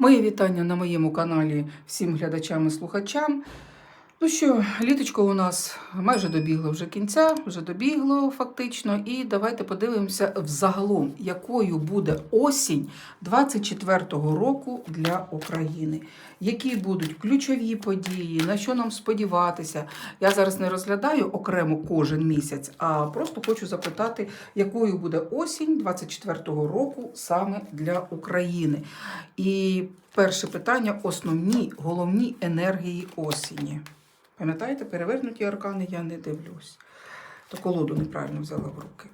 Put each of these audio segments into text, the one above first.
Мої вітання на моєму каналі всім глядачам і слухачам. Ну що, літочко у нас майже добігло вже кінця, вже добігло фактично. І давайте подивимося взагалом, якою буде осінь 24-го року для України. Які будуть ключові події, на що нам сподіватися. Я зараз не розглядаю окремо кожен місяць, а просто хочу запитати, якою буде осінь 24-го року саме для України. І перше питання: основні головні енергії осені. Пам'ятаєте, перевернуті аркани я не дивлюсь. То колоду неправильно взяла в руки.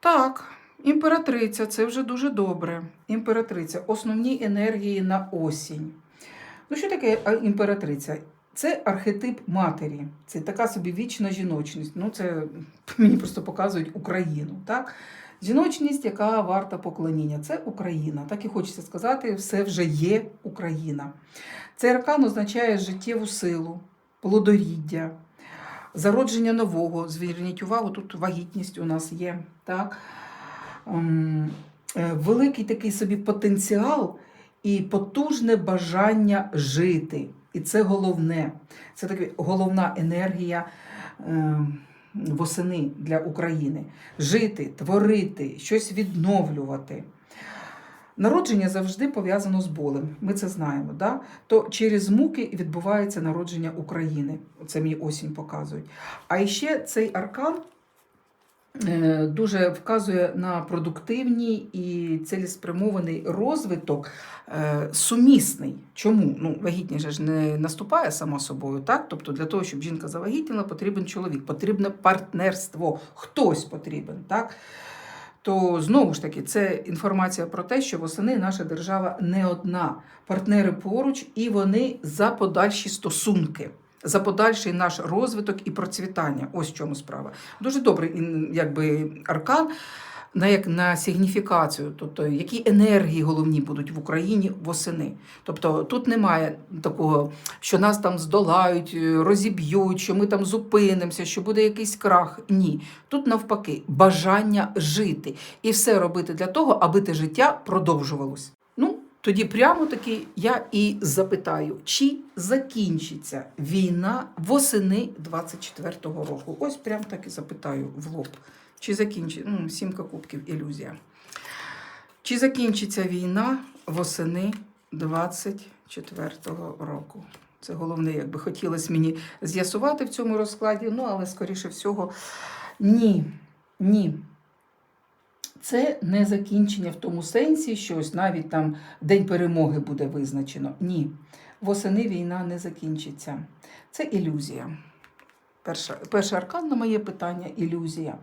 Так, імператриця це вже дуже добре. Імператриця основні енергії на осінь. Ну, що таке імператриця? Це архетип матері, це така собі вічна жіночність. Ну, це мені просто показують Україну. Так? Жіночність, яка варта поклоніння, це Україна. Так і хочеться сказати, все вже є Україна. Цей аркан означає життєву силу, плодоріддя, зародження нового. Зверніть увагу, тут вагітність у нас є. Так? Ем, е, Великий такий собі потенціал і потужне бажання жити. І це головне. Це така головна енергія. ем, восени для України. Жити, творити, щось відновлювати. Народження завжди пов'язано з болем. Ми це знаємо. Да? То через муки відбувається народження України. Це мені осінь показують. А ще цей аркан е, дуже вказує на продуктивний і цілеспрямований розвиток е, сумісний. Чому? Ну, вагітність ж не наступає само собою, так? Тобто для того, щоб жінка завагітніла, потрібен чоловік, потрібне партнерство, хтось потрібен, так? То знову ж таки, це інформація про те, що восени наша держава не одна. Партнери поруч, і вони за подальші стосунки, за подальший наш розвиток і процвітання. Ось в чому справа. Дуже добрий якби, аркан. На як на сигніфікацію, тобто які енергії головні будуть в Україні восени. Тобто тут немає такого, що нас там здолають, розіб'ють, що ми там зупинимося, що буде якийсь крах. Ні. Тут навпаки бажання жити і все робити для того, аби те життя продовжувалось. Ну, тоді прямо таки я і запитаю, чи закінчиться війна восени 24-го року? Ось прямо так і запитаю в лоб. Чи закінчиться ну, сімка кубків ілюзія. Чи закінчиться війна восени 24-го року? Це головне, якби хотілося мені з'ясувати в цьому розкладі, ну але скоріше всього, ні. Ні. Це не закінчення в тому сенсі, що ось навіть там День перемоги буде визначено. Ні. Восени війна не закінчиться. Це ілюзія. Перша, перший аркан на моє питання ілюзія.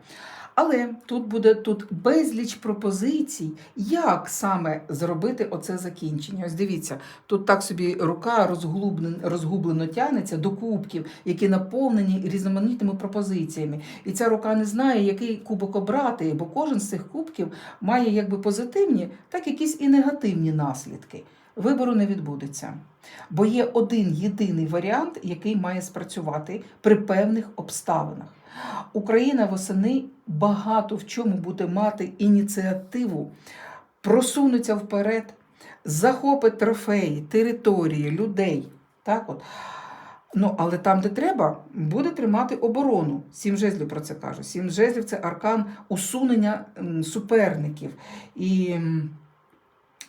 Але тут буде тут безліч пропозицій, як саме зробити оце закінчення. Ось дивіться, тут так собі рука розгублено, розгублено тягнеться до кубків, які наповнені різноманітними пропозиціями. І ця рука не знає, який кубок обрати, бо кожен з цих кубків має якби позитивні, так якісь і негативні наслідки. Вибору не відбудеться. Бо є один єдиний варіант, який має спрацювати при певних обставинах. Україна восени багато в чому буде мати ініціативу, просунеться вперед, захопить трофеї, території, людей. Так от. Ну, але там, де треба, буде тримати оборону. Сім жезлів про це каже. Сім жезлів це аркан усунення суперників. І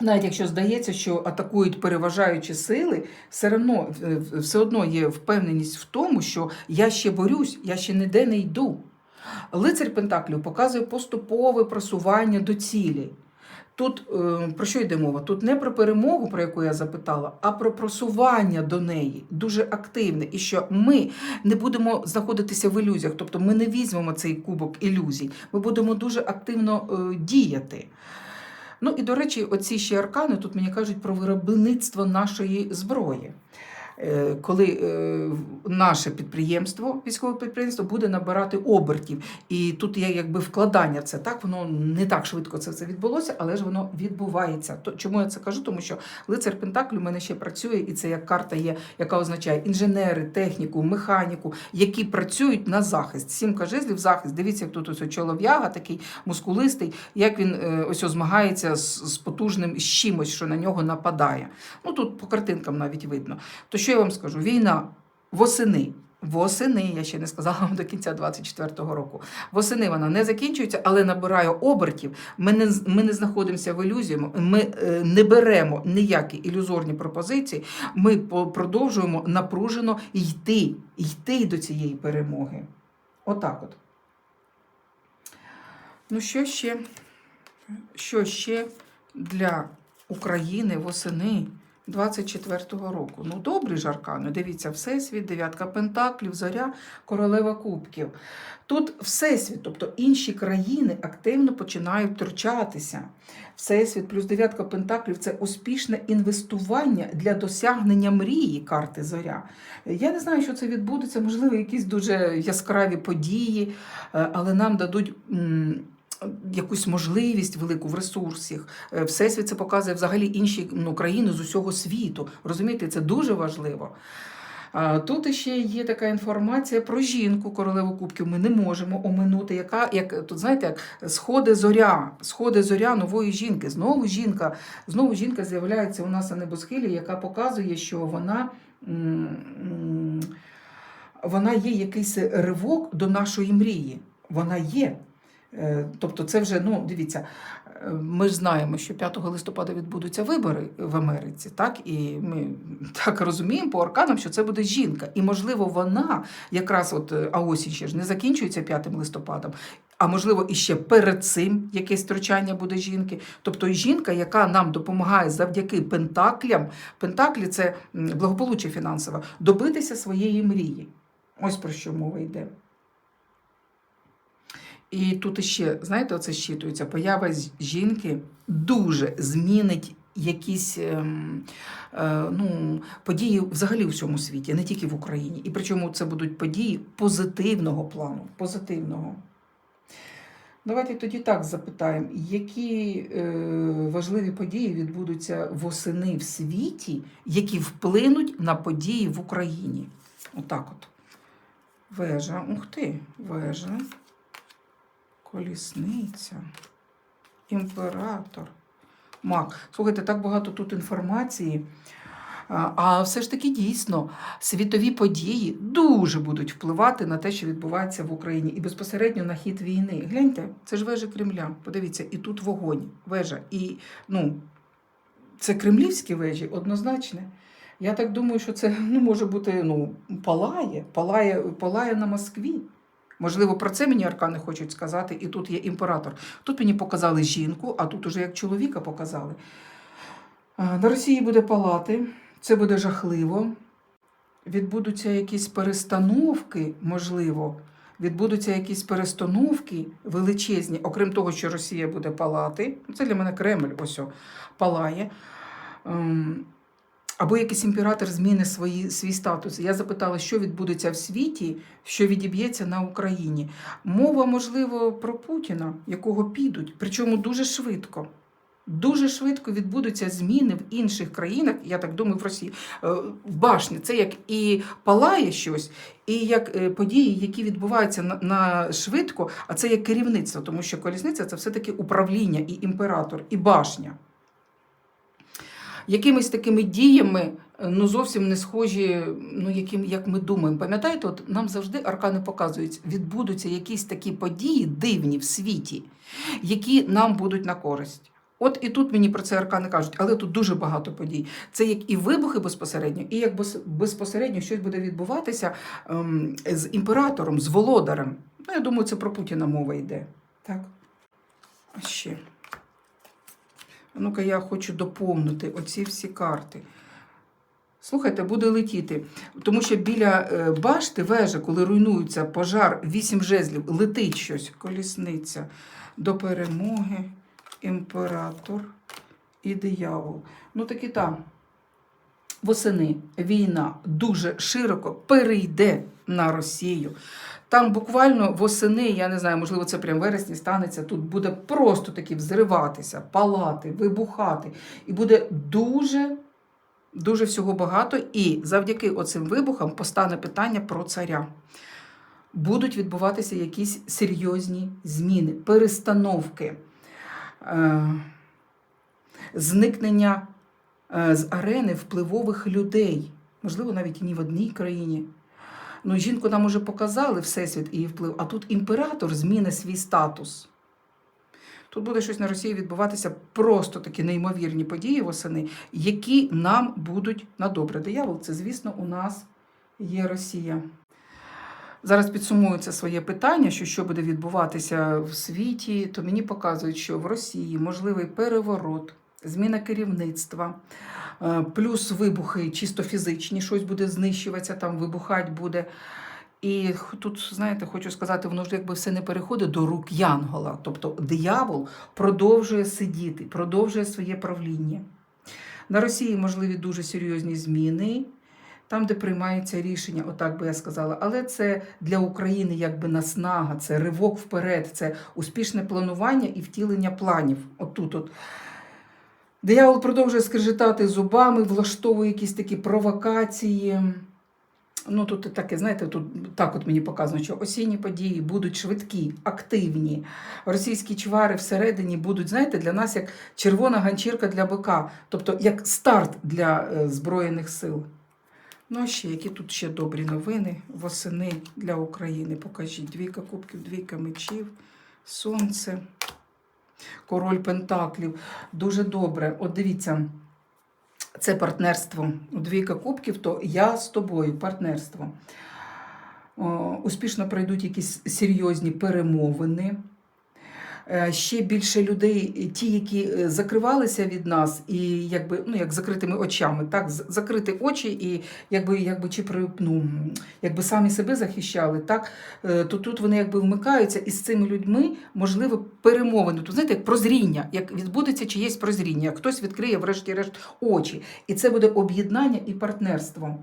навіть якщо здається, що атакують переважаючі сили, все одно, е, все одно є впевненість в тому, що я ще борюсь, я ще ніде не йду. Лицар Пентаклів показує поступове просування до цілі. Тут е, про що йде мова? Тут не про перемогу, про яку я запитала, а про просування до неї дуже активне. І що ми не будемо знаходитися в ілюзіях, тобто ми не візьмемо цей кубок ілюзій, ми будемо дуже активно е, діяти. Ну і до речі, оці ще аркани тут мені кажуть про виробництво нашої зброї. Е, коли е, наше підприємство, військове підприємство, буде набирати обертів. І тут є якби вкладання це. Так, воно не так швидко це все відбулося, але ж воно відбувається. То, чому я це кажу? Тому що лицар Пентаклю у мене ще працює, і це як карта є, яка означає інженери, техніку, механіку, які працюють на захист. Сімка жезлів захист. Дивіться, як тут ось чолов'яга, такий мускулистий, як він е, ось змагається з, з потужним з чимось, що на нього нападає. Ну тут по картинкам навіть видно. То що я вам скажу? Війна восени. Восени, я ще не сказала вам до кінця 24-го року. Восени вона не закінчується, але набирає обертів. Ми не, ми не знаходимося в ілюзії, ми е, не беремо ніякі ілюзорні пропозиції. Ми продовжуємо напружено йти, йти до цієї перемоги. Отак от. Ну, що ще? Що ще для України восени 24-го року? Ну, добрі ж. Дивіться, Всесвіт, дев'ятка пентаклів, зоря, королева кубків. Тут Всесвіт, тобто інші країни активно починають втручатися. Всесвіт плюс дев'ятка пентаклів це успішне інвестування для досягнення мрії карти зоря. Я не знаю, що це відбудеться, можливо, якісь дуже яскраві події, е, але нам дадуть. Якусь можливість велику в ресурсах. Е, Всесвіт це показує взагалі інші ну, країни з усього світу. Розумієте, це дуже важливо. Тут ще є така інформація про жінку, королеву кубків. Ми не можемо оминути, яка як тут знаєте, як сходи зоря, сходи зоря нової жінки. Знову жінка, знову жінка з'являється у нас на небосхилі, яка показує, що вона. Вона є якийсь ривок до нашої мрії. Вона є. Е, Тобто, це вже, ну, дивіться, е, ми ж знаємо, що 5 листопада відбудуться вибори в Америці, так? І ми так розуміємо по арканам, що це буде жінка. І, можливо, вона якраз от, е, а осінь ще ж не закінчується 5 листопадом. А можливо, і ще перед цим якесь втручання буде жінки. Тобто жінка, яка нам допомагає завдяки пентаклям, пентаклі це благополуччя фінансове, добитися своєї мрії. Ось про що мова йде. І тут іще, знаєте, оце щитується, поява жінки дуже змінить якісь ем, е, ну, події взагалі у всьому світі, не тільки в Україні. І причому це будуть події позитивного плану. Позитивного. Давайте тоді так запитаємо, які е, важливі події відбудуться восени в світі, які вплинуть на події в Україні. Отак от. Вежа. Ух ти, вежа. Колісниця, імператор, маг. Слухайте, так багато тут інформації. А все ж таки дійсно світові події дуже будуть впливати на те, що відбувається в Україні, і безпосередньо на хід війни. Гляньте, це ж вежа Кремля. Подивіться, і тут вогонь, вежа. І ну, це кремлівські вежі, однозначно. Я так думаю, що це ну, може бути ну, палає, палає, палає на Москві. Можливо, про це мені аркани хочуть сказати, і тут є імператор. Тут мені показали жінку, а тут уже як чоловіка показали. На Росії буде палати, це буде жахливо. Відбудуться якісь перестановки, можливо. Відбудуться якісь перестановки величезні, окрім того, що Росія буде палати. Це для мене Кремль ось о, палає. Або якийсь імператор зміни свої, свій статус. Я запитала, що відбудеться в світі, що відіб'ється на Україні. Мова, можливо, про Путіна, якого підуть, причому дуже швидко. Дуже швидко відбудуться зміни в інших країнах, я так думаю, в Росії. Е, В башні це як і палає щось, і як е, події, які відбуваються на, на швидко, а це як керівництво, тому що колісниця це все-таки управління і імператор, і башня якимись такими діями е, ну, зовсім не схожі, ну, яким, як ми думаємо. Пам'ятаєте, от нам завжди аркани показують, відбудуться якісь такі події дивні в світі, які нам будуть на користь. От і тут мені про це аркани кажуть, але тут дуже багато подій. Це як і вибухи безпосередньо, і як безпосередньо щось буде відбуватися ем, з імператором, з володарем. Ну, я думаю, це про Путіна мова йде. Так. А ще. Ну-ка, я хочу доповнити оці всі карти. Слухайте, буде летіти. Тому що біля е, башти вежа, коли руйнується пожар, вісім жезлів, летить щось, колісниця до перемоги, імператор і диявол. Ну, таки там. восени війна дуже широко перейде на Росію. Там буквально восени, я не знаю, можливо, це прям вересні станеться. Тут буде просто таки взриватися, палати, вибухати. І буде дуже, дуже всього багато. І завдяки оцим вибухам постане питання про царя. Будуть відбуватися якісь серйозні зміни, перестановки, е, зникнення е, з арени впливових людей, можливо, навіть і ні в одній країні. Ну, жінку нам уже показали Всесвіт і її вплив, а тут імператор зміни свій статус. Тут буде щось на Росії відбуватися просто такі неймовірні події восени, які нам будуть на добре. Диявол, це, звісно, у нас є Росія. Зараз підсумую це своє питання, що що буде відбуватися в світі, то мені показують, що в Росії можливий переворот, зміна керівництва, плюс вибухи чисто фізичні, щось буде знищуватися, там вибухати буде. І тут, знаєте, хочу сказати, воно ж якби все не переходить до рук Янгола. Тобто диявол продовжує сидіти, продовжує своє правління. На Росії можливі дуже серйозні зміни, там, де приймаються рішення, отак би я сказала. Але це для України якби наснага, це ривок вперед, це успішне планування і втілення планів. Отут от. Диявол продовжує скрежетати зубами, влаштовує якісь такі провокації. Ну, тут таке, знаєте, тут так от мені показано, що осінні події будуть швидкі, активні. Російські чвари всередині будуть, знаєте, для нас як червона ганчірка для бика, тобто як старт для е, Збройних сил. Ну, а ще які тут ще добрі новини восени для України. Покажіть. Двійка кубків, двійка мечів, сонце, король Пентаклів. Дуже добре. От дивіться, це партнерство. Двійка кубків, то я з тобою, партнерство. Успішно пройдуть якісь серйозні перемовини. Е, Ще більше людей, ті, які е, закривалися від нас, і якби ну як закритими очами, так закрити очі, і якби якби чи при ну, якби самі себе захищали, так е, то тут вони якби вмикаються, і з цими людьми можливо перемовини. Тут знаєте, як прозріння, як відбудеться чиєсь прозріння, хтось відкриє, врешті-решт, очі, і це буде об'єднання і партнерство.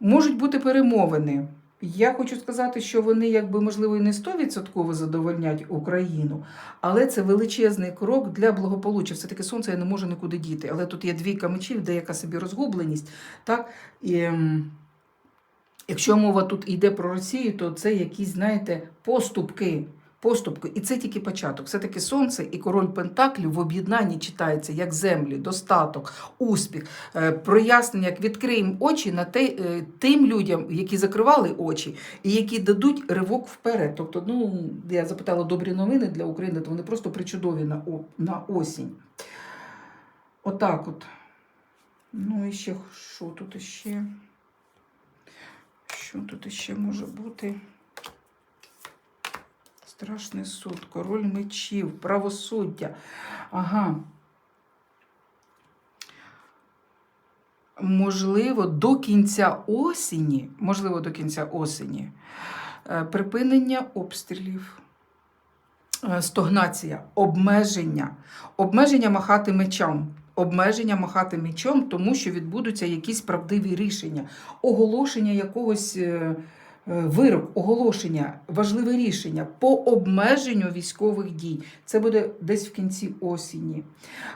Можуть бути перемовини. Я хочу сказати, що вони, якби, можливо, не 100% задовольнять Україну, але це величезний крок для благополуччя. Все-таки сонце я не можу нікуди діти. Але тут є двійка мечів, деяка собі розгубленість. Так? І, ем, якщо мова тут йде про Росію, то це якісь, знаєте, поступки. Поступки, і це тільки початок. Все-таки сонце і король Пентаклів в об'єднанні читається як землі, достаток, успіх, е, прояснення, як відкриємо очі на те, е, тим людям, які закривали очі, і які дадуть ривок вперед. Тобто, ну я запитала добрі новини для України, то вони просто причудові на, на осінь. Отак от. Ну і ще що тут іще? Що тут іще може бути? Страшний суд, король мечів, правосуддя. Ага. Можливо, до кінця осені, можливо, до кінця осені, е, припинення обстрілів, е, стогнація, обмеження, обмеження махати мечом. Обмеження махати мечом, тому що відбудуться якісь правдиві рішення, оголошення якогось е, вирок, оголошення, важливе рішення по обмеженню військових дій. Це буде десь в кінці осені.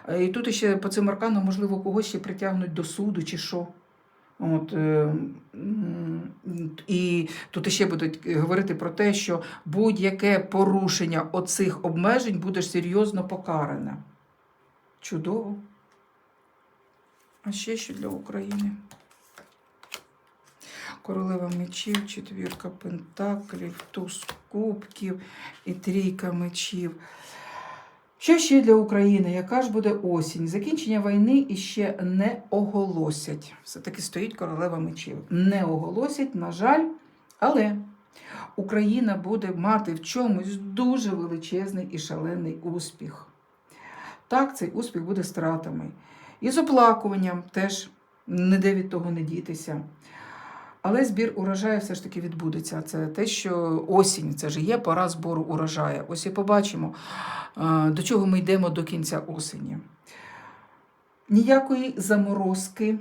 Е, І тут ще по цим арканам, можливо, когось ще притягнуть до суду чи що. От, е, і тут ще будуть говорити про те, що будь-яке порушення оцих обмежень буде серйозно покаране. Чудово. А ще що для України? Королева мечів, четвірка пентаклів, туз кубків і трійка мечів. Що ще для України? Яка ж буде осінь? Закінчення війни іще не оголосять. Все-таки стоїть королева мечів. Не оголосять, на жаль, але Україна буде мати в чомусь дуже величезний і шалений успіх. Так, цей успіх буде стратами. І з оплакуванням теж ніде від того не дітися. Але збір урожаю все ж таки відбудеться. Це те, що осінь, це ж є пора збору урожаю. Ось і побачимо, е, до чого ми йдемо до кінця осені. ніякої заморозки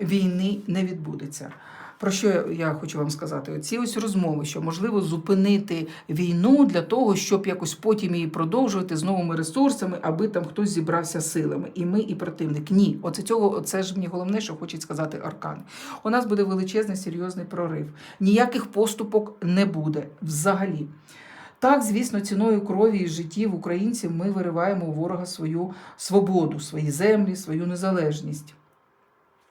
війни не відбудеться. Про що я хочу вам сказати? Оці ось розмови, що можливо зупинити війну для того, щоб якось потім її продовжувати з новими ресурсами, аби там хтось зібрався силами. І ми, і противник. Ні, оце цього це ж мені головне, що хочуть сказати аркани. У нас буде величезний серйозний прорив. Ніяких поступок не буде взагалі. Так, звісно, ціною крові і життів українців ми вириваємо у ворога свою свободу, свої землі, свою незалежність.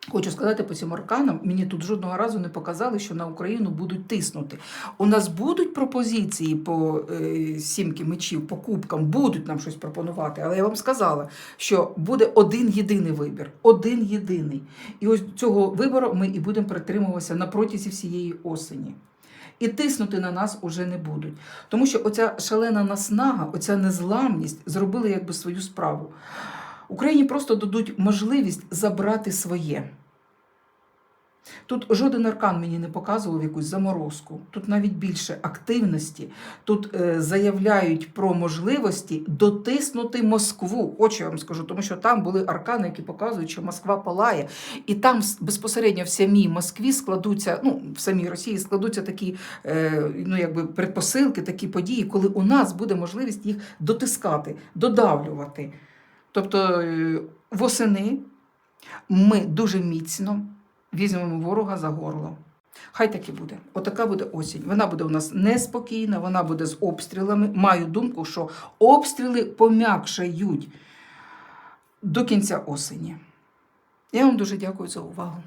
Хочу сказати по цим арканам, мені тут жодного разу не показали, що на Україну будуть тиснути. У нас будуть пропозиції по е, сімки мечів, по кубкам, будуть нам щось пропонувати. Але я вам сказала, що буде один єдиний вибір. Один єдиний. І ось цього вибору ми і будемо притримуватися на протязі всієї осені. І тиснути на нас уже не будуть. Тому що оця шалена наснага, оця незламність зробили якби свою справу. Україні просто дадуть можливість забрати своє. Тут жоден аркан мені не показував якусь заморозку. Тут навіть більше активності. Тут е, заявляють про можливості дотиснути Москву. От я вам скажу, тому що там були аркани, які показують, що Москва палає. І там безпосередньо в самій Москві складуться, ну, в самій Росії складуться такі е, ну, якби предпосилки, такі події, коли у нас буде можливість їх дотискати, додавлювати. Тобто е, восени ми дуже міцно візьмемо ворога за горло. Хай так і буде. Отака буде осінь. Вона буде у нас неспокійна, вона буде з обстрілами. Маю думку, що обстріли пом'якшають до кінця осені. Я вам дуже дякую за увагу.